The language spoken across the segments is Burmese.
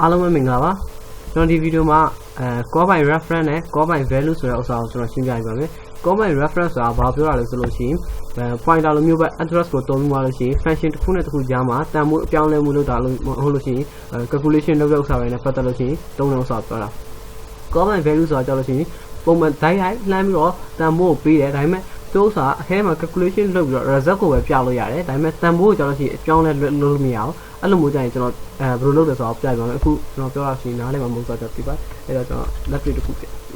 အားလုံးပဲမင်္ဂလာပါကျွန်တော်ဒီဗီဒီယိုမှာအဲ call by reference နဲ့ call by value ဆိုတဲ့ဥစ္စာကိုကျွန်တော်ရှင်းပြပြပါမယ် call by reference ဆိုတာဘာပြောတာလဲဆိုလို့ရှိရင်အဲ pointer လိုမျိုးပဲ address ကိုတုံးပြီးမှလို့ရှိရင် function တစ်ခုနဲ့တစ်ခုကြားမှာတန်ဖိုးအပြောင်းလဲမှုလုပ်တာလို့ဟုတ်လို့ရှိရင် calculation လုပ်တဲ့ဥစ္စာတွေနဲ့ပတ်သက်လို့ရှိရင်တုံးတဲ့ဥစ္စာပြောတာ call by value ဆိုတာကြောက်လို့ရှိရင်ပုံမှန်ဓာတ်ရိုက်လှမ်းပြီးတော့တန်ဖိုးကိုပေးတယ်ဒါပေမဲ့ သူဥစ္စာအခဲမှာ calculation လုပ်ပြီးတော့ result ကိုပဲပြလို့ရတယ်ဒါပေမဲ့တန်ဖိုးကိုကြောက်လို့ရှိရင်အပြောင်းလဲလုပ်လို့မရအောင်အဲ့လိုမျိုးကြရင်ကျွန်တော်အဲဘယ်လိုလုပ်လဲဆိုတော့ပြပြပါမယ်အခုကျွန်တော်ပြောတာရှိရင်နားလည်မှာမဟုတ်ဆိုတော့ပြပါအဲ့တော့ကျွန်တော်လက်တွေ့တစ်ခု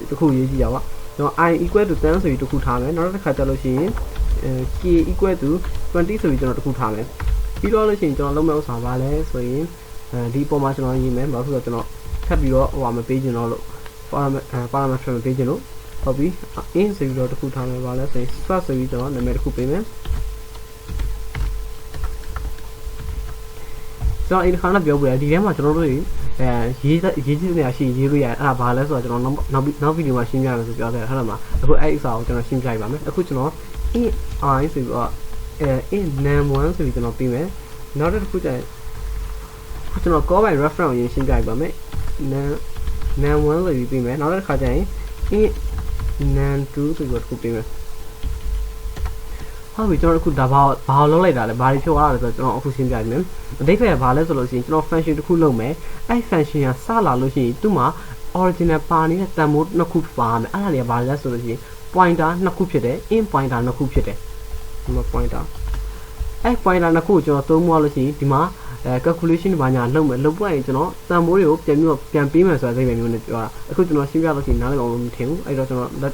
တစ်ခုရေးကြည့်ရပါကျွန်တော် i equal to 10ဆိုပြီးတစ်ခုထားမယ်နောက်တစ်ခါကျလို့ရှိရင်အဲ k equal to 20ဆိုပြီးကျွန်တော်တစ်ခုထားမယ်ပြီးတော့လို့ရှိရင်ကျွန်တော်လုပ်မယ့်ဥစ္စာပါလဲဆိုရင်အဲဒီပုံမှာကျွန်တော်ရေးမယ်ဘာလို့ဆိုတော့ကျွန်တော်ထပ်ပြီးတော့ဟိုမှာမပေးချင်တော့လို့ parameter parameter မပေးချင်လို့ ဟုတ်ပြီ in ဆိုပြီးတော့တစ်ခုထားမယ်ပါလဲဆိုရင် start ဆိုပြီးကျွန်တော်နာမည်တစ်ခုပေးမယ်ကျွန်တော်အဲ့ဒီခါနဲ့ပြောပြရဒီထဲမှာကျွန်တော်တို့အဲရေးရေးကြည့်နေရရှိရေးလို့ရအဲ့ဒါဘာလဲဆိုတော့ကျွန်တော်နောက်နောက်ဗီဒီယိုမှာရှင်းပြမယ်ဆိုပြောတယ်ဟုတ်လားမအခုအဲ့အစာကိုကျွန်တော်ရှင်းပြပါမယ်အခုကျွန်တော် in i ဆိုပြီးတော့အဲ in num1 ဆိုပြီးကျွန်တော်ပြီးမယ်နောက်တစ်ခုကျရင်ကျွန်တော် call by reference ကိုရှင်းပြပါမယ် num num1 ဆိုပြီးပြီးမယ်နောက်တစ်ခါကျရင် in num2 ဆိုပြီးတော့တစ်ခုပြီးမယ်ဟုတ်ပြီကျွန်တော်အခုဒါဘာဘာလုံးလိုက်တာလဲဘာတွေဖြစ်သွားတာလဲဆိုတော့ကျွန်တော်အခုရှင်းပြမယ်အဓိပ္ပာယ်ဘာလဲဆိုလို့ရှိရင်ကျွန်တော် function တစ်ခုလုပ်မယ်အဲ့ function ကစလာလို့ရှိရင်သူ့မှာ original ပါနေတဲ့တန်ဖိုးနှစ်ခုပါမယ်အဲ့ဒါတွေကဘာလဲဆိုလို့ရှိရင် pointer နှစ်ခုဖြစ်တယ် in pointer နှစ်ခုဖြစ်တယ်ဒီမှာ pointer အဲ့ pointer နှစ်ခုကိုကျွန်တော်သုံးမလို့ရှိရင်ဒီမှာ အဲ calculation ဘာညာလုပ်မယ်လုပ်ပွားရင်ကျွန်တော်တန်ဖိုးတွေကိုပြန်ပြီးတော့ပြန်ပေးမယ်ဆိုတဲ့အဓိပ္ပာယ်မျိုးနဲ့ပြောတာအခုကျွန်တော်ရှင်းပြလို့ရှိရင်နားလည်အောင်မထင်ဘူးအဲ့တော့ကျွန်တော်အဲ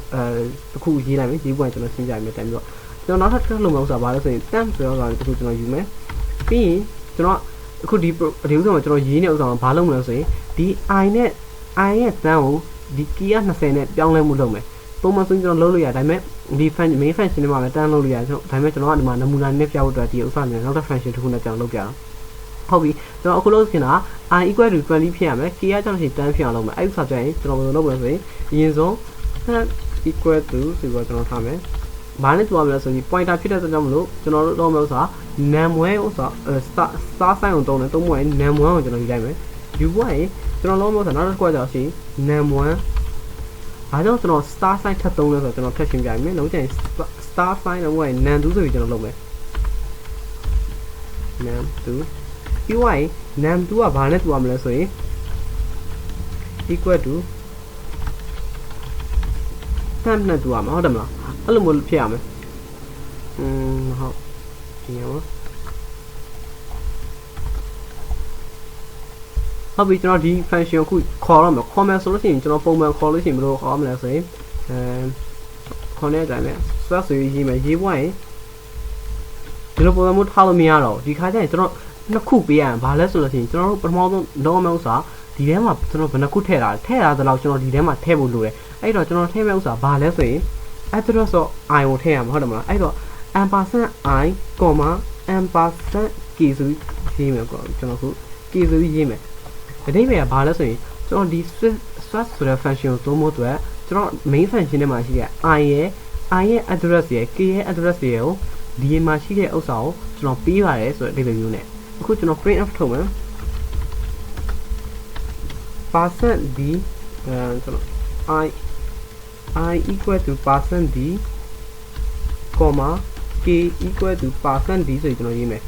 တစ်ခုရေးလိုက်မယ်ရေးပွားရင်ကျွန်တော်ရှင်းပြမယ်တန်ပြီးတော့ကျွန်တော်နောက်ထပ်တစ်လုပ်မယ်ဥစ္စာဘာလဲဆိုရင် temp ဆိုတော့တခုကျွန်တော်ယူမယ်ပြီးရင်ကျွန်တော်အခုဒီဒီဥစ္စာမှာကျွန်တော်ရေးနေဥစ္စာမှာဘာလုပ်မလဲဆိုရင်ဒီ i နဲ့ i ရဲ့တန်းကိုဒီ key က20နဲ့ပြောင်းလဲမှုလုပ်မယ်ပုံမှန်ဆိုရင်ကျွန်တော်လုပ်လို့ရဒါပေမဲ့ဒီ function main function တွေမှာလည်းတန်းလုပ်လို့ရကျွန်တော်ဒါပေမဲ့ကျွန်တော်ကဒီမှာနမူနာနဲ့ပြဖို့အတွက်ဒီဥစ္စာနဲ့နောက်ထပ် function တစ်ခုနဲ့ပြောင်းလုပ်ပြအောင် ဟုတ်ပြီကျွန်တော်အခုလုပ်ချင်တာ i equal to 20ဖြစ်ရမယ် key ကကျွန်တော်ရှိ10ဖြစ်အောင်လုပ်မယ်အဲ့ဥစ္စာကြရင်ကျွန်တော်ဘယ်လိုလုပ်မလဲဆိုရင်အရင်ဆုံး equal to ဆိုတော့ကျွန်တော်ထားမယ်ဘာနဲ့တွားမလဲဆိုရင် pointer ဖြစ်တဲ့အတွက်ကြောင့်မလို့ကျွန်တော်တို့တော့မလို့ဆိုတာ num1 ဥစ္စာ star star sign ကိုတုံးတယ်တုံးမရင် num1 ကိုကျွန်တော်ယူလိုက်မယ်ယူပွားရင်ကျွန်တော်လုံးမလို့ဆိုတာနောက်တစ်ခုကကြောက်ရှိ num1 အားကြောင့်ကျွန်တော် star sign ထပ်သုံးလဲဆိုတော့ကျွန်တော်ထပ်ရှင်းပြရမယ်နောက်ကျရင် star sign တော့မဟုတ်ရင် num2 ဆိုပြီးကျွန်တော်လုပ်မယ် num2 ပြီးွားရင် num2 ကဘာနဲ့တူရမလဲဆိုရင် equal to temp နဲ့တူရမှာဟုတ်တယ်မလားအဲ့လိုမျိုးဖြစ်ရမယ်อืมဟုတ်ဒီရောဟုတ်ပြီကျွန်တော်ဒီ function ကိုခေါ်ရမယ်ခေါ်မယ်ဆိုလို့ရှိရင်ကျွန်တော်ပုံမှန်ခေါ်လို့ရှိရင်ဘယ်လိုခေါ်မလဲဆိုရင်အဲခေါ်တဲ့အတိုင်းပဲ swap ဆိုရေးမယ်ရေးပွားရင်ဒီလိုပုံစံမျိုးထားလို့မရတော့ဒီခါကျရင်ကျွန်တော် နှစ်ခုပေးရရင်ဘာလဲဆိုလို့ရှိရင်ကျွန်တော်တို့ပထမဆုံးလုံးအောင်ဥစ္စာဒီထဲမှာကျွန်တော်ဘယ်နှခုထည့်တာထည့်တာသလောက်ကျွန်တော်ဒီထဲမှာထည့်ဖို့လိုတယ်အဲ့တော့ကျွန်တော်ထည့်မယ့်ဥစ္စာဘာလဲဆိုရင် address of i ကိုထည့်ရမှာဟုတ်တယ်မလားအဲ့တော့ ampersand i, ampersand k ဆိုပြီးရေးမယ်ပေါ့ကျွန်တော်ခု k ဆိုပြီးရေးမယ်အဓိပ္ပာယ်ကဘာလဲဆိုရင်ကျွန်တော်ဒီ swap ဆိုတဲ့ function ကိုသုံးဖို့အတွက်ကျွန်တော် main function ထဲမှာရှိတဲ့ i ရဲ့ i ရဲ့ address ရဲ့ k ရဲ့ address ရဲ့ကိုဒီမှာရှိတဲ့ဥစ္စာကိုကျွန်တော်ပေးပါတယ်ဆိုတဲ့အဓိပ္ပာယ်မျိုးနဲ့ အခုကျွန်တော် print f ထုတ်မယ် percent d အဲကျွန်တော် i i equal to percent d comma k equal to percent d ဆိုပြီးကျွန်တော်ရေးမယ်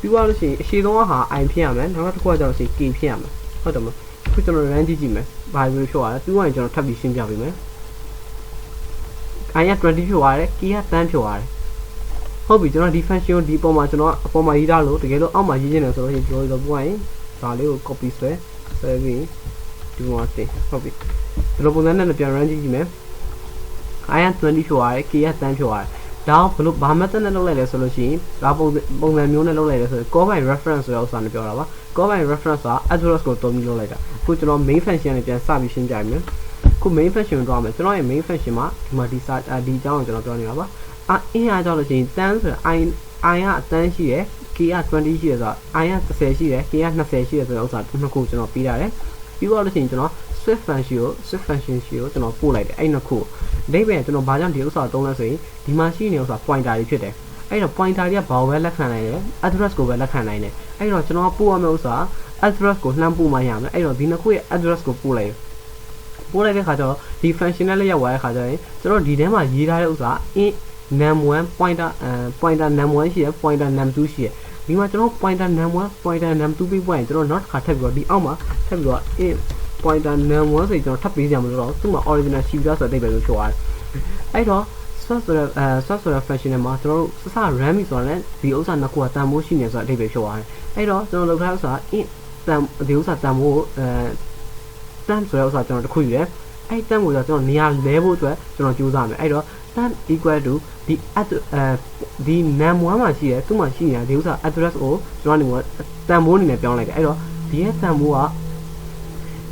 ပြီးသွားလို့ရှိရင်အရှိဆုံးကဟာ i ဖြစ်ရမယ်နောက်တစ်ခုကကျတော့ရှိ k ဖြစ်ရမယ်ဟုတ်တယ်မအခုကျွန်တော် run ကြည့်ကြည့်မယ်ဘာလို့ဖြစ်သွားလဲပြီးသွားရင်ကျွန်တော်ထပ်ပြီးရှင်းပြပေးမယ် i က20ဖြစ်သွားတယ် k က10ဖြစ်သွားတယ် ဟုတ်ပြီကျွန်တော်ဒီ function ဒီပုံမှာကျွန်တော်အပေါ်မှာရေးထားလို့တကယ်လို့အောက်မှာရေးချင်တယ်ဆိုတော့ကျွန်တော်တို့ပွားရင်ဒါလေးကို copy ဆွဲဆွဲပြီးဒီမှာတင်ဟုတ်ပြီဒီလိုပုံစံနဲ့ပြန် run ကြည့်ကြည့်မယ် i က20ဖြစ်သွားတယ် k က10ဖြစ်သွားတယ်ဒါဘလို့ဘာ method နဲ့လုပ်လိုက်လဲဆိုလို့ရှိရင်ဒါပုံပုံစံမျိုးနဲ့လုပ်လိုက်လဲဆိုရင် call by reference ဆိုတဲ့ဥစ္စာနဲ့ပြောတာပါ call by reference ဆိုတာ address ကိုတုံးပြီးလုပ်လိုက်တာအခုကျွန်တော် main function နဲ့ပြန်စပြီးရှင်းပြရမယ်ခု main function ကိုတွားမယ်ကျွန်တော်ရဲ့ main function မှာဒီမှာဒီစာဒီအကြောင်းကိုကျွန်တော်ပြောနေတာပါ အအင်းအားကြောင့်လို့ရှိရင်10ဆိုရင် i i ကအတန်းရှိတယ် k က20ရှိတယ်ဆိုတော့ i က30ရှိတယ် k က20ရှိတယ်ဆိုတော့ဥစ္စာနှစ်ခုကျွန်တော်ပြီးရတယ်ပြီးတော့လို့ရှိရင်ကျွန်တော် swift function ကို swift function ရှိကိုကျွန်တော်ပို့လိုက်တယ်အဲ့နှစ်ခုအဓိပ္ပာယ်ကျွန်တော်ဘာကြောင့်ဒီဥစ္စာသုံးလဲဆိုရင်ဒီမှာရှိနေဥစ္စာ pointer တွေဖြစ်တယ်အဲ့တော့ pointer တွေကဘာကိုပဲလက်ခံနိုင်တယ် address ကိုပဲလက်ခံနိုင်တယ်အဲ့တော့ကျွန်တော်ပို့ရမယ့်ဥစ္စာ address ကိုလှမ်းပို့မှရမယ်အဲ့တော့ဒီနှစ်ခုရဲ့ address ကိုပို့လိုက်ပို့လိုက်တဲ့ခါကျတော့ဒီ function နဲ့လည်းရောက်သွားတဲ့ခါကျရင်ကျွန်တော်ဒီထဲမှာရေးထားတဲ့ဥစ္စာ int num1 pointer အဲ pointer num1 ရှိရယ် pointer num2 ရှိရယ်ဒီမှာကျွန်တော် pointer num1 pointer num2 ပြီးပွင့်ကျွန်တော်နောက်တစ်ခါထပ်ပြီးတော့ဒီအောက်မှာထပ်ပြီးတော့ int pointer num1 ဆိုကျွန်တော်ထပ်ပေးကြမှာလို့တော့သူ့မှာ original ရှိပြဆိုတဲ့အဓိပ္ပာယ်ကိုပြောရတယ်အဲ့တော့ source ဆိုတဲ့အဲ source ဆိုတဲ့ function နဲ့မှာကျွန်တော်တို့စစ run ပြီဆိုတော့လည်းဒီဥစ္စာနှစ်ခုကတန်ဖိုးရှိနေဆိုတဲ့အဓိပ္ပာယ်ပြောရတယ်အဲ့တော့ကျွန်တော်လုပ်ထားဥစ္စာ int တန်ဒီဥစ္စာတန်ဖိုးအဲတန်ဆိုတဲ့ဥစ္စာကျွန်တော်တစ်ခုယူရယ်အဲ့တန်ကိုကျွန်တော်နေရာလဲဖို့အတွက်ကျွန်တော်ကြိုးစားမယ်အဲ့တော့ tan equal to ဒီ at အဲဒီ num1 မှာရှိတယ်သူ့မှာရှိနေတာဒီဥစ္စာ address ကိုကျွန်တော်နေမှာတန်ဖိုးအနေနဲ့ပြောင်းလိုက်တယ်အဲ့တော့ဒီရဲ့တန်ဖိုးက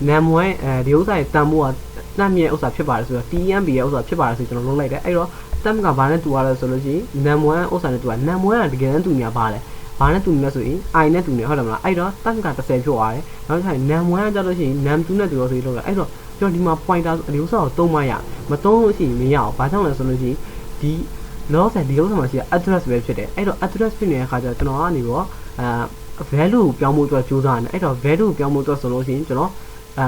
num1 အဲဒီဥစ္စာရဲ့တန်ဖိုးကတန်မြရဲ့ဥစ္စာဖြစ်ပါတယ်ဆိုတော့ tmb ရဲ့ဥစ္စာဖြစ်ပါတယ်ဆိုကျွန်တော်လုံးလိုက်တယ်အဲ့တော့တမ်ကဘာနဲ့တူရလဲဆိုလို့ရှိရင် num1 ဥစ္စာနဲ့တူတာ num1 ကတကယ်တမ်းတူနေတာပါလေဘာနဲ့တူနေလဲဆိုရင် i နဲ့တူနေဟုတ်တယ်မလားအဲ့တော့တမ်က30ဖြစ်သွားတယ်နောက်တစ်ခါ num1 ကကြလို့ရှိရင် num2 နဲ့တူတော့ဆိုပြီးလောက်တာအဲ့တော့ ကျွန်တော်ဒီမှာ pointer ဒီဥစ္စာကိုသုံးမရမသုံးလို့ရှိရင်မရအောင်ဘာကြောင့်လဲဆိုလို့ရှိရင်ဒီလောဆယ်ဒီဥစ္စာမှာရှိတဲ့ address ပဲဖြစ်တယ်အဲ့တော့ address ဖြစ်နေတဲ့အခါကျတော့ကျွန်တော်ကနေတော့အဲ value ကိုပြောင်းဖို့အတွက်ကြိုးစားနေအဲ့တော့ value ကိုပြောင်းဖို့အတွက်ဆိုလို့ရှိရင်ကျွန်တော်အဲ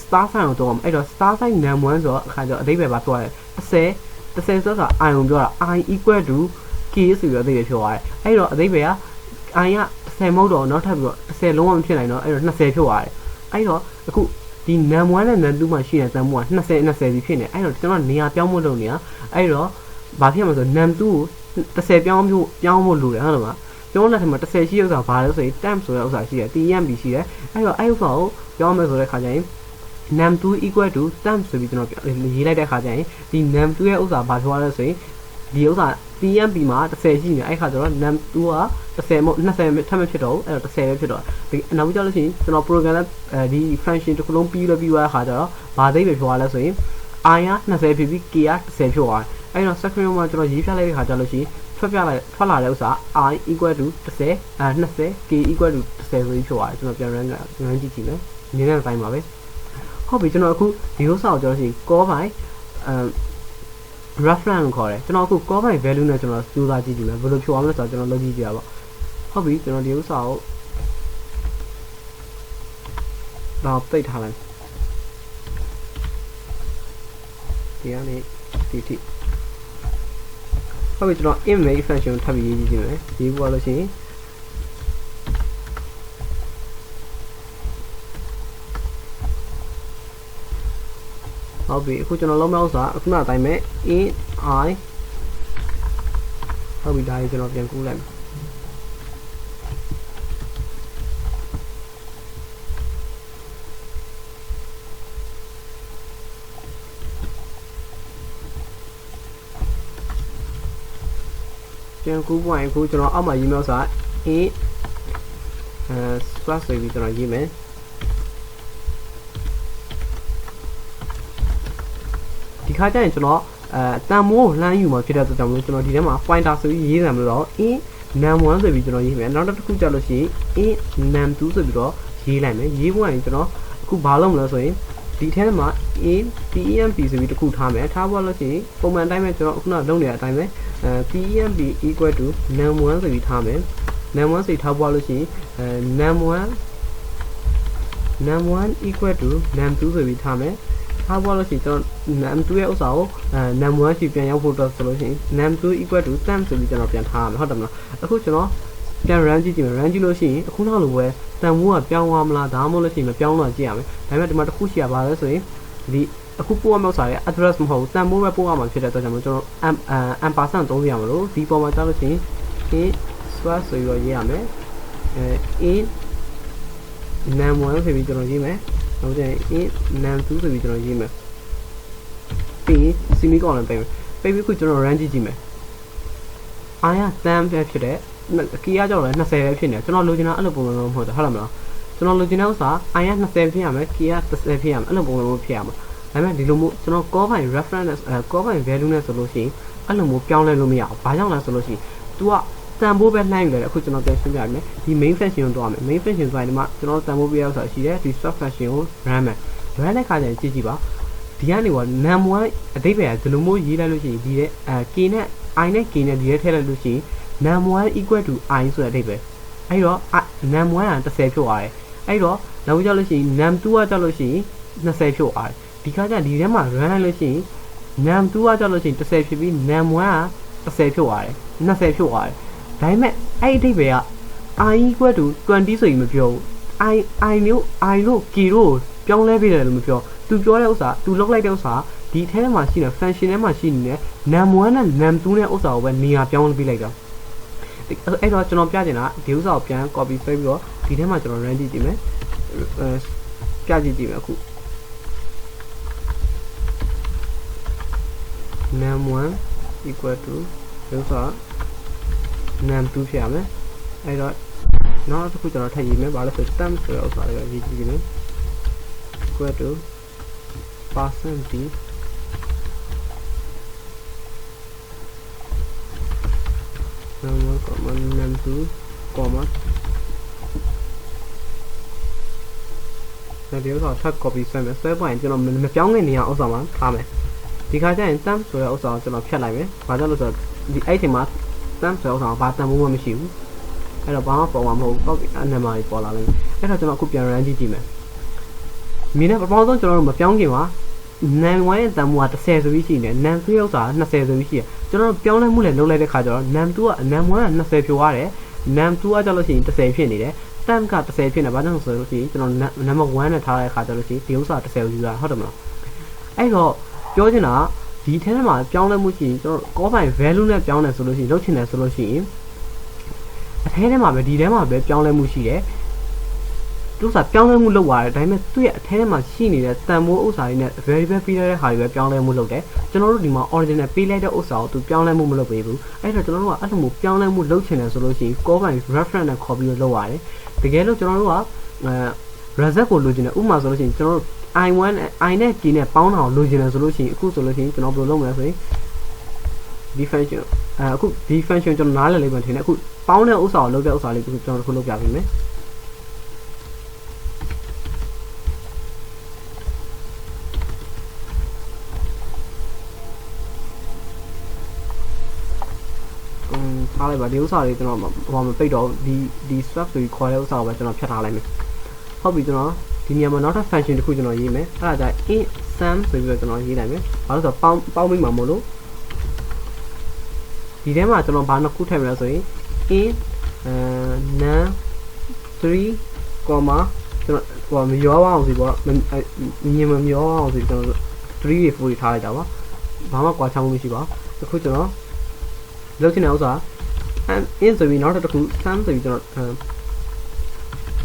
star sign ကိုတော့အဲ့တော့ star sign num1 ဆိုတော့အခါကျတော့အဓိပ္ပာယ်ပါပြောရတယ်30 30ဆိုတာ i ကိုပြောတာ i equal to k ဆိုပြီးတော့အဓိပ္ပာယ်ပြောရတယ်အဲ့တော့အဓိပ္ပာယ်က i က10မဟုတ်တော့နောက်ထပ်ပြီးတော့10လုံးဝမဖြစ်နိုင်တော့အဲ့တော့20ဖြစ်သွားတယ်အဲ့တော့အခု ဒီ num1 နဲ့ num2 မှာရှိတဲ့တန်ဖိုးက20 20စီဖြစ်နေအဲ့တော့ကျွန်တော်နေရာပြောင်းဖို့လုပ်နေတာအဲ့တော့ဘာဖြစ်မှာဆို num2 ကို30ပြောင်းဖို့ပြောင်းဖို့လိုတယ်ဟုတ်လားမကျွန်တော်လက်ထက်မှာ30ရှိရဥစ္စာဘာလဲဆိုရင် temp ဆိုတဲ့ဥစ္စာရှိတယ် tmb ရှိတယ်အဲ့တော့အဲ့ဥစ္စာကိုပြောင်းမယ်ဆိုတဲ့ခါကျရင် num2 equal to temp ဆိုပြီးကျွန်တော်ရေးလိုက်တဲ့ခါကျရင်ဒီ num2 ရဲ့ဥစ္စာဘာပြောရလဲဆိုရင်ဒီဥစ္စာ tmp မှာ30ရှိနေအဲ့ခါကျတော့ num2 က30မဟုတ်20ထပ်မဖြစ်တော့ဘူးအဲ့တော့30ပဲဖြစ်တော့ဒီနောက်ပြီးကြလို့ရှိရင်ကျွန်တော် program နဲ့အဲဒီ function တစ်ခုလုံးပြီးလို့ပြီးသွားတဲ့ခါကျတော့ဘာသိပဲပြောရလဲဆိုရင် i က20ဖြစ်ပြီး k က30ဖြစ်သွားတယ်အဲ့တော့ screen မှာကျွန်တော်ရေးပြလိုက်တဲ့ခါကျလို့ရှိရင်ထွက်ပြလိုက်ထွက်လာတဲ့ဥစ္စာ i equal to 30အဲ20 k equal to 30ဆိုပြီးဖြစ်သွားတယ်ကျွန်တော်ပြန် run က run ကြည့်ကြည့်မယ်နည်းနည်းတိုင်းပါပဲဟုတ်ပြီကျွန်တော်အခုဒီဥစ္စာကိုကျွန်တော်ရှိ call by အဲ reference ကိုခေါ်တယ်ကျွန်တော်အခု call by value နဲ့ကျွန်တော်စူးစမ်းကြည့်ကြည့်မယ်ဘယ်လိုဖြိုအောင်လဲဆိုတော့ကျွန်တော်လုပ်ကြည့်ကြရပါဟုတ်ပြီကျွန်တော်ဒီဥစ္စာကိုတော့ပိတ်ထားလိုက်ဒီကနေဒီထိဟုတ်ပြီကျွန်တော် image function ကိုထပ်ပြီးရေးကြည့်ကြည့်မယ်ရေးဖို့လို့ရှိရင် ဟုတ်ပြီအခုကျွန်တော်လုံးမဲ့ဥစ္စာအခုနအတိုင်းပဲ in i ဟုတ်ပြီဒါကြီးကျွန်တော်ပြန်ကူးလိုက်မယ်ပြန်ကူးပွင့်အခုကျွန်တော်အောက်မှာရေးမယ့်ဥစ္စာ in အဲ slash ဆိုပြီးကျွန်တော်ရေးမယ် ခါကျရင်ကျွန်တော်အဲတန်မိုးလှမ်းယူမှာဖြစ်တဲ့အတွက်ကြောင့်မလို့ကျွန်တော်ဒီထဲမှာ pointer ဆိုပြီးရေးတယ်မလို့တော့ in num1 ဆိုပြီးကျွန်တော်ရေးမယ်နောက်တစ်ခုကြလို့ရှိရင် in num2 ဆိုပြီးတော့ရေးလိုက်မယ်ရေးဖို့ရင်ကျွန်တော်အခုဘာလုပ်မလဲဆိုရင်ဒီထဲမှာ in temp ဆိုပြီးတစ်ခုထားမယ်ထားဖို့လို့ရှိရင်ပုံမှန်အတိုင်းပဲကျွန်တော်အခုနလုပ်နေတဲ့အတိုင်းပဲအဲ temp equal to num1 ဆိုပြီးထားမယ် num1 ဆိုပြီးထားဖို့လို့ရှိရင်အဲ num1 num1 equal to num2 ဆိုပြီးထားမယ် ထားဖို့လို့ရှိရင်ကျွန်တော် num2 ရဲ့ဥစ္စာကိုအဲ num1 ရှိပြန်ရောက်ဖို့အတွက်ဆိုလို့ရှိရင် num2 equal to temp ဆိုပြီးကျွန်တော်ပြန်ထားရမယ်ဟုတ်တယ်မလားအခုကျွန်တော်ပြန် run ကြည့်ကြည့်မယ် run ကြည့်လို့ရှိရင်အခုနောက်လိုပဲတန်ဖိုးကပြောင်းသွားမလားဒါမှမဟုတ်လို့ရှိရင်မပြောင်းတော့ကြည့်ရမယ်ဒါပေမဲ့ဒီမှာတစ်ခုရှိရပါလဲဆိုရင်ဒီအခုပို့ရမယ့်ဥစ္စာရဲ့ address မဟုတ်ဘူးတန်ဖိုးပဲပို့ရမှာဖြစ်တဲ့အတွက်ကြောင့်ကျွန်တော် am ampersand သုံးရမလို့ဒီပေါ်မှာကြားလို့ရှိရင် in swap ဆိုပြီးတော့ရေးရမယ်အဲ in num1 ဆိုပြီးကျွန်တော်ရေးမယ် နောက်ကျရင် in num2 ဆိုပြီးကျွန်တော်ရေးမယ်ပြီးရင် semicolon ပေးမယ်ပေးပြီးခုကျွန်တော် run ကြည့်ကြည့်မယ်အာရတန်ပဲဖြစ်တဲ့ကီးရကြောက်လည်း20ပဲဖြစ်နေကျွန်တော်လိုချင်တာအဲ့လိုပုံစံမျိုးမဟုတ်ဘူးဟုတ်လားမလားကျွန်တော်လိုချင်တဲ့ဥစ္စာ i ရ20ဖြစ်ရမယ် k ရ30ဖြစ်ရမယ်အဲ့လိုပုံစံမျိုးဖြစ်ရမှာဒါပေမဲ့ဒီလိုမျိုးကျွန်တော် call by reference အဲ call by value နဲ့ဆိုလို့ရှိရင်အဲ့လိုမျိုးပြောင်းလဲလို့မရဘူးဘာကြောင့်လဲဆိုလို့ရှိရင် तू က တန်ဖိုးပဲနှိုင်းယူတယ်အခုကျွန်တော်ပြန်ရှင်းပြရမယ်ဒီ main function ကိုတော့ရမယ် main function ဆိုရင်ဒီမှာကျွန်တော်တန်ဖိုးပြရဆိုတာရှိတယ်ဒီ sub function ကို run မယ် run တဲ့ခါကျရင်ကြည့်ကြည့်ပါဒီကနေက num1 အတိတ်ပဲဒီလိုမျိုးရေးလိုက်လို့ရှိရင်ဒီရဲ့အဲ k နဲ့ i နဲ့ k နဲ့ဒီထဲထည့်လိုက်လို့ရှိရင် num1 equal to i ဆိုတဲ့အဓိပ္ပာယ်အဲ့တော့ num1 က30ဖြစ်သွားတယ်အဲ့တော့နောက်ကြလို့ရှိရင် num2 ကကြလို့ရှိရင်20ဖြစ်သွားတယ်ဒီခါကျဒီထဲမှာ run လိုက်လို့ရှိရင် num2 ကကြလို့ရှိရင်30ဖြစ်ပြီး num1 က30ဖြစ်သွားတယ်20ဖြစ်သွားတယ် ဒါပေမဲ့အဲ့အဓိပ္ပာယ်က i equal to 20ဆိုရင်မပြောဘူး i i မျိုး i လို့ k လို့ပြောင်းလဲပေးတယ်လို့မပြောသူပြောတဲ့ဥစ္စာသူလုပ်လိုက်တဲ့ဥစ္စာဒီထဲမှာရှိတဲ့ function ထဲမှာရှိနေတဲ့ num1 နဲ့ num2 နဲ့ဥစ္စာကိုပဲနေရာပြောင်းပေးလိုက်တာအဲ့တော့ကျွန်တော်ပြချင်တာဒီဥစ္စာကိုပြန် copy ဆွဲပြီးတော့ဒီထဲမှာကျွန်တော် run ကြည့်ကြည့်မယ်အဲပြကြည့်ကြည့်မယ်အခု num1 equal to ဒီဥစ္စာ num2 ဖြစ်ရမယ်အဲ့တော့နောက်တစ်ခုကျွန်တော်ထပ်ရေးမယ်ဘာလဲဆို stem ဆိုတဲ့ဥစ္စာလေးကိုရေးကြည့်ကြည့်မယ် equal to percent d num1 comma num2 comma ဒီဥစ္စာထပ် copy ဆွဲမယ်ဆွဲပွားရင်ကျွန်တော်မပြောင်းတဲ့နေရာဥစ္စာမှာထားမယ်ဒီခါကျရင် stem ဆိုတဲ့ဥစ္စာကိုကျွန်တော်ဖြတ်လိုက်မယ်ဘာကြောင့်လဲဆိုတော့ဒီအဲ့ဒီမှာ stem ဆိုတဲ့ဥစ္စာကဘာတန်ဖိုးမှမရှိဘူးအဲ့တော့ဘာမှပေါ်မှာမဟုတ်ဘူး copy အနံပါကြီးပေါ်လာလိမ့်မယ်အဲ့တော့ကျွန်တော်အခုပြန် run ကြည့်ကြည့်မယ်မြင်တဲ့ပထမဆုံးကျွန်တော်တို့မပြောင်းခင်မှာ nan 1ရဲ့တန်ဖိုးက30ဆိုပြီးရှိနေတယ် nan 3ဥစ္စာက20ဆိုပြီးရှိတယ်ကျွန်တော်တို့ပြောင်းလဲမှုလည်းလုပ်လိုက်တဲ့ခါကျတော့ nan 2က nan 1က20ဖြိုရတယ် nan 2ကကျလို့ရှိရင်30ဖြစ်နေတယ် stem က30ဖြစ်နေဘာကြောင့်ဆိုလို့ရှိရင်ကျွန်တော် number 1နဲ့ထားတဲ့ခါကျလို့ရှိရင်ဒီဥစ္စာ30ကိုယူတာဟုတ်တယ်မလားအဲ့တော့ပြောချင်တာ ဒီထဲမှာပြောင်းလဲမှုရှိရင်ကျွန်တော် call by value နဲ့ပြောင်းတယ်ဆိုလို့ရှိရင်လုပ်ချင်တယ်ဆိုလို့ရှိရင်အထဲထဲမှာပဲဒီထဲမှာပဲပြောင်းလဲမှုရှိတယ်သူကပြောင်းလဲမှုလုပ်ရတယ်ဒါပေမဲ့သူ့ရဲ့အထဲထဲမှာရှိနေတဲ့တန်ဖိုးဥစ္စာတွေနဲ့ variable ပေးလိုက်တဲ့ဟာတွေပဲပြောင်းလဲမှုလုပ်တယ်ကျွန်တော်တို့ဒီမှာ original ပေးလိုက်တဲ့ဥစ္စာကိုသူပြောင်းလဲမှုမလုပ်ပေးဘူးအဲ့တော့ကျွန်တော်တို့ကအဲ့လိုမျိုးပြောင်းလဲမှုလုပ်ချင်တယ်ဆိုလို့ရှိရင် call by reference နဲ့ခေါ်ပြီးလုပ်ရတယ်တကယ်လို့ကျွန်တော်တို့ကအဲ result ကိုလိုချင်တယ်ဥပမာဆိုလို့ရှိရင်ကျွန်တော်တို့ i1 i နဲ့ k နဲ့ပေါင်းတာကိုလိုချင်တယ်ဆိုလို့ရှိရင်အခုဆိုလို့ရှိရင်ကျွန်တော်ဘယ်လိုလုပ်မလဲဆိုရင်ဒီ function အဲအခုဒီ function ကျွန်တော်နားလည်လိမ့်မယ်ထင်တယ်အခုပေါင်းတဲ့ဥစ္စာကိုလုပ်တဲ့ဥစ္စာလေးကိုကျွန်တော်တို့ခုလုပ်ပြပေးမယ်ထားလိုက်ပါဒီဥစ္စာလေးကျွန်တော်ဟိုမပိတ်တော့ဒီဒီ swap ဆိုပြီးခေါ်တဲ့ဥစ္စာကိုပဲကျွန်တော်ဖြတ်ထားလိုက်မယ်ဟုတ်ပြီကျွန်တော် ဒီနေရာမှာနောက်ထပ် function တစ်ခုကျွန်တော်ရေးမယ်အဲ့ဒါကြ int sum ဆိုပြီးတော့ကျွန်တော်ရေးလိုက်မယ်ဘာလို့ဆိုတော့ပေါင်းပေါင်းမိမှာမို့လို့ဒီထဲမှာကျွန်တော်ဘာနှစ်ခုထည့်မလဲဆိုရင် int အဲ num 3 comma ကျွန်တော်ဟိုမရောအောင်စီပေါ့မြင်မမျောအောင်စီကျွန်တော်3တွေ4တွေထားလိုက်တာပါဘာမှကွာချောင်းမရှိပါဘူးအခုကျွန်တော်လုပ်ချင်တဲ့ဥစ္စာ in ဆိုပြီးနောက်တစ်ခု sum ဆိုပြီးကျွန်တော်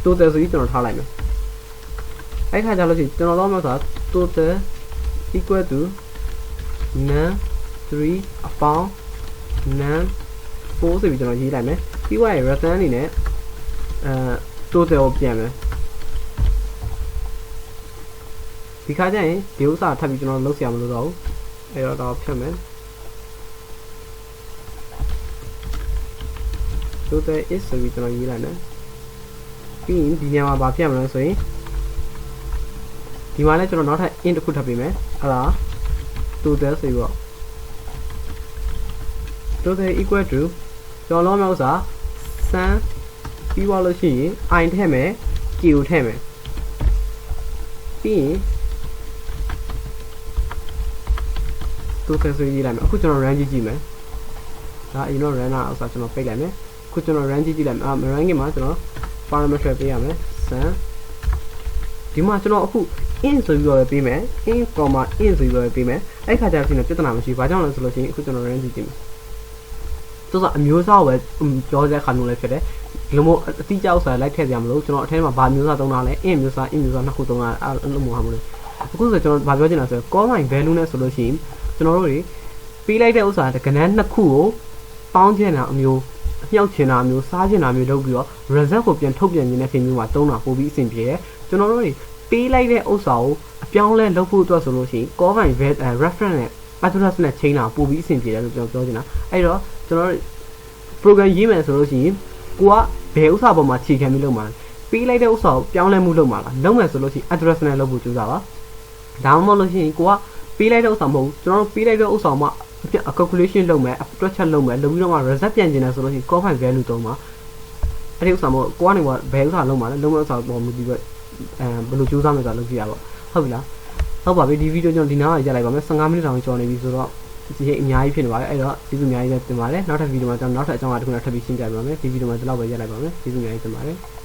total ဆိုပြီးကျွန်တော်ထားလိုက်မယ် အဲ့ခါကျလို့ရှိရင်ကျွန်တော်တော့မှာဆိုတာ total equal to num 3အပေါင်း num 4ဆိုပြီးကျွန်တော်ရေးလိုက်မယ်ပြီးွားရင် return အနေနဲ့အဲ total ကိုပြန်မယ်ဒီခါကျရင်ဒီဥစ္စာထပ်ပြီးကျွန်တော်လုပ်ဆရာမလို့တော့ဘူးအဲ့တော့တော့ဖြတ်မယ် total is ဆိုပြီးကျွန်တော်ရေးလိုက်မယ်ပြီးရင်ဒီညမှာဘာဖြစ်မလဲဆိုရင် ဒီမှာလည်းကျွန်တော်နောက်ထပ် int တစ်ခုထပ်ပေးမယ်အဲ့ဒါ total ဆိုပြီးတော့ total equal to ကျွန်တော်လုံးမြောက်စာစမ်းပြီးသွားလို့ရှိရင် i ထည့်မယ် q ကိုထည့်မယ်ပြီးရင် total ဆိုရေးလိုက်မယ်အခုကျွန်တော် run ကြည့်ကြည့်မယ်ဒါအရင်တော့ run တာဥစ္စာကျွန်တော်ပိတ်လိုက်မယ်ခုကျွန်တော် run ကြည့်ကြည့်လိုက်မယ်အာ run ကမှာကျွန်တော် parameter ပေးရမယ် sun ဒီမှာကျွန်တော်အခု in ဆိုပြီးတော့ပေးမယ် in comma in ဆိုပြီးတော့ပေးမယ်အဲ့ခါကျတော့ဖြစ်နေပြဿနာမရှိဘာကြောင့်လဲဆိုလို့ရှိရင်အခုကျွန်တော် run ကြည့်ကြည့်မယ်သူကအမျိုးအစားကိုပဲပြောတဲ့ခါမျိုးလည်းဖြစ်တယ်ဒီလိုမျိုးအတိအကျဥစ္စာလိုက်ထည့်ကြမလို့ကျွန်တော်အထဲမှာဗာမျိုးစားသုံးတာလဲ in မျိုးစား in မျိုးစားနှစ်ခုသုံးတာအဲ့လိုမျိုးဟာမလို့အခုဆိုကျွန်တော်ဗာပြောချင်တာဆို call line value နဲ့ဆိုလို့ရှိရင်ကျွန်တော်တို့တွေပေးလိုက်တဲ့ဥစ္စာကဏ္ဍနှစ်ခုကိုပေါင်းချင်တာအမျိုးမြှောက်ချင်တာမျိုးစားချင်တာမျိုးလုပ်ပြီးတော့ result ကိုပြန်ထုတ်ပြန်ခြင်းတဲ့ဖြစ်မျိုးမှာတုံးတာပို့ပြီးအဆင်ပြေတယ် ကျွန်တော်တို့တွေပေးလိုက်တဲ့ဥစ္စာကိုအပြောင်းလဲလုပ်ဖို့အတွက်ဆိုလို့ရှိရင် call by reference နဲ့ address နဲ့ချိန်တာပို့ပြီးအဆင်ပြေတယ်လို့ကျွန်တော်ပြောချင်တာအဲ့တော့ကျွန်တော်တို့ program ရေးမယ်ဆိုလို့ရှိရင်ကိုကဘယ်ဥစ္စာပေါ်မှာခြေခံပြီးလုပ်မှာပေးလိုက်တဲ့ဥစ္စာကိုပြောင်းလဲမှုလုပ်မှာလားလုပ်မယ်ဆိုလို့ရှိရင် address နဲ့လုပ်ဖို့ကြိုးစားပါဒါမှမဟုတ်လို့ရှိရင်ကိုကပေးလိုက်တဲ့ဥစ္စာမဟုတ်ဘူးကျွန်တော်တို့ပေးလိုက်တဲ့ဥစ္စာမှာပြအ calculation လုပ်မယ်တွက်ချက်လုပ်မယ်လုပ်ပြီးတော့မှ result ပြန်ကျင်တယ်ဆိုလို့ရှိရင် call by value သုံးပါအဲ့ဒီဥစ္စာမို့ကိုကနေကဘယ်ဥစ္စာလုံးမှာလဲလုံးဝဥစ္စာပေါ်မူပြီးတော့ အဲဘယ်လိုကြိုးစားမယ်ဆိုတာလုပ်ကြည့်ရပါဟုတ်ပြီလားဟုတ်ပါပြီဒီဗီဒီယိုကျွန်တော်ဒီနားကရက်လိုက်ပါမယ်15မိနစ်တောင်ကျော်နေပြီဆိုတော့ဒီအများကြီးဖြစ်နေပါတယ်အဲ့တော့ကျေးဇူးအများကြီးပဲတင်ပါတယ်နောက်ထပ်ဗီဒီယိုမှာကျွန်တော်နောက်ထပ်အကြောင်းအရာတစ်ခုနဲ့ထပ်ပြီးရှင်းပြပေးပါမယ်ဒီဗီဒီယိုမှာဒီလောက်ပဲရက်လိုက်ပါမယ်ကျေးဇူးအများကြီးတင်ပါတယ်